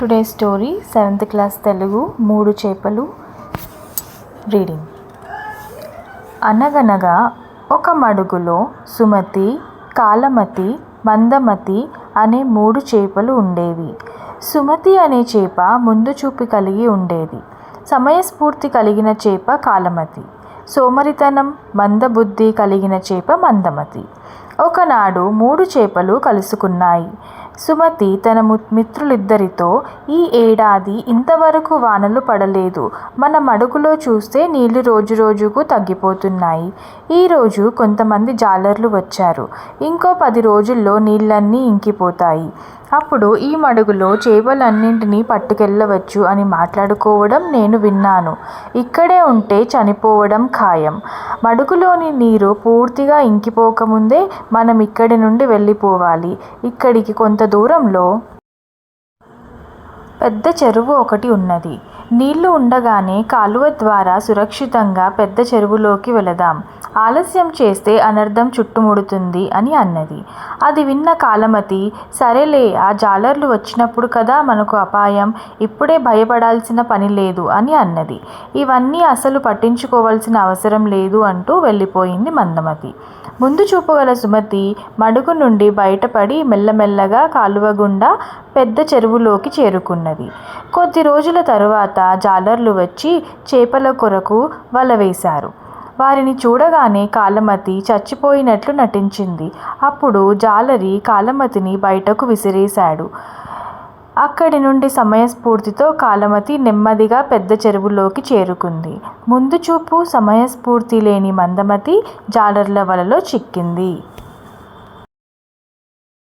Today story seventh class Telugu మూడు చేపలు reading. అనగనగా ఒక మడుగులో సుమతి కాలమతి మందమతి అనే మూడు చేపలు ఉండేవి. సుమతి అనే చేప ముందు చూపు కలిగి ఉండేది. సమయస్ఫూర్తి కలిగిన చేప కాలమతి. సోమరితనం మందబుద్ధి కలిగిన చేప మందమతి. ఒకనాడు మూడు చేపలు కలుసుకున్నాయి. సుమతి తన మిత్రులిద్దరితో ఈ ఏడాది ఇంతవరకు వానలు పడలేదు. మన మడుగులో చూస్తే నీళ్ళు రోజు రోజుకు తగ్గిపోతున్నాయి. ఈరోజు కొంతమంది జాలర్లు వచ్చారు. ఇంకో పది రోజుల్లో నీళ్ళన్నీ ఇంకిపోతాయి. అప్పుడు ఈ మడుగులో చేపలన్నింటినీ పట్టుకెళ్ళవచ్చు అని మాట్లాడుకోవడం నేను విన్నాను. ఇక్కడే ఉంటే చనిపోవడం ఖాయం. మడుగులోని నీరు పూర్తిగా ఇంకిపోకముందే మనం ఇక్కడి నుండి వెళ్ళిపోవాలి. ఇక్కడికి కొంత దూరంలో పెద్ద చెరువు ఒకటి ఉన్నది. నీళ్ళు ఉండగానే కాలువ ద్వారా సురక్షితంగా పెద్ద చెరువులోకి వెళదాం. ఆలస్యం చేస్తే అనర్థం చుట్టుముడుతుంది అని అన్నది. అది విన్న కాలమతి సరేలే ఆ జాలర్లు వచ్చినప్పుడు కదా మనకు అపాయం ఇప్పుడే భయపడాల్సిన పని లేదు అని అన్నది. ఇవన్నీ అసలు పట్టించుకోవాల్సిన అవసరం లేదు అంటూ వెళ్ళిపోయింది మందమతి. ముందు చూపగల సుమతి మడుగు నుండి బయటపడి మెల్లమెల్లగా కాలువ గుండా పెద్ద చెరువులోకి చేరుకున్నది. కొద్ది రోజుల తరువాత జాలర్లు వచ్చి చేపల కొరకు వల వేశారు. వారిని చూడగానే కాలమతి చచ్చిపోయినట్లు నటించింది. అప్పుడు జాలరి కాలమతిని బయటకు విసిరేశాడు. అక్కడి నుండి సమయస్ఫూర్తితో కాలమతి నెమ్మదిగా పెద్ద చెరువులోకి చేరుకుంది. ముందు చూపు సమయస్ఫూర్తి లేని మందమతి జాలర్ల వలలో చిక్కింది.